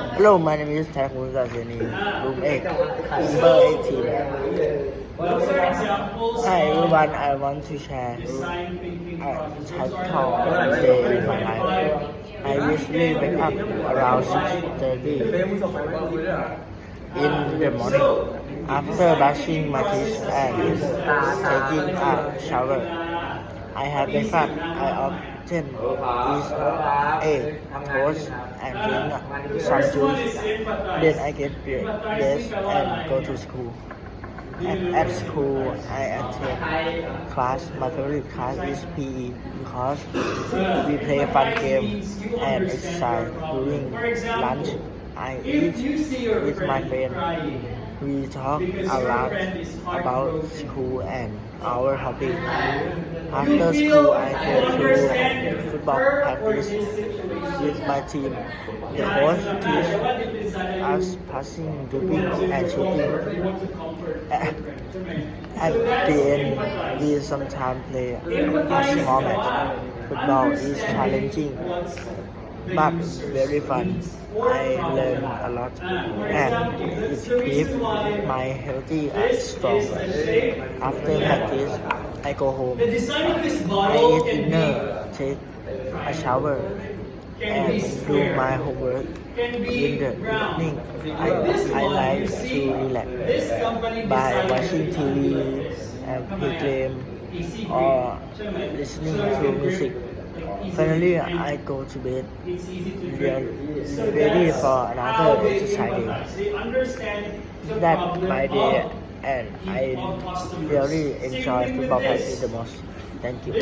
Hello, my name is Taekwondo Zazeni, room 8, number 18. Hi everyone, I want to share uh, a day in my life. I usually wake up around 6.30 in the morning. After brushing my teeth and taking a shower, I have a breakfast. I often eat egg, toast, and drink some juice. Then I get dressed and go to school. At, at school, I attend class. My favorite class is PE because we play fun games and exercise during lunch. I eat with my friend. We talk a lot about school and our hobby. After school, I go to football practice with my team. The coach teaches us passing, dribbling, and shooting. At, at the end, we sometimes play a small match. Football is challenging, but very fun. I learn a lot and it keeps my healthy and strong. After practice, I go home. I eat dinner, take a shower, and do my homework. In the evening, I, I like to relax by watching TV and play game or listening to music. Finally, I go to bed, re- ready for another exercise day. That's my day, and I really enjoy football practice the most. Thank you.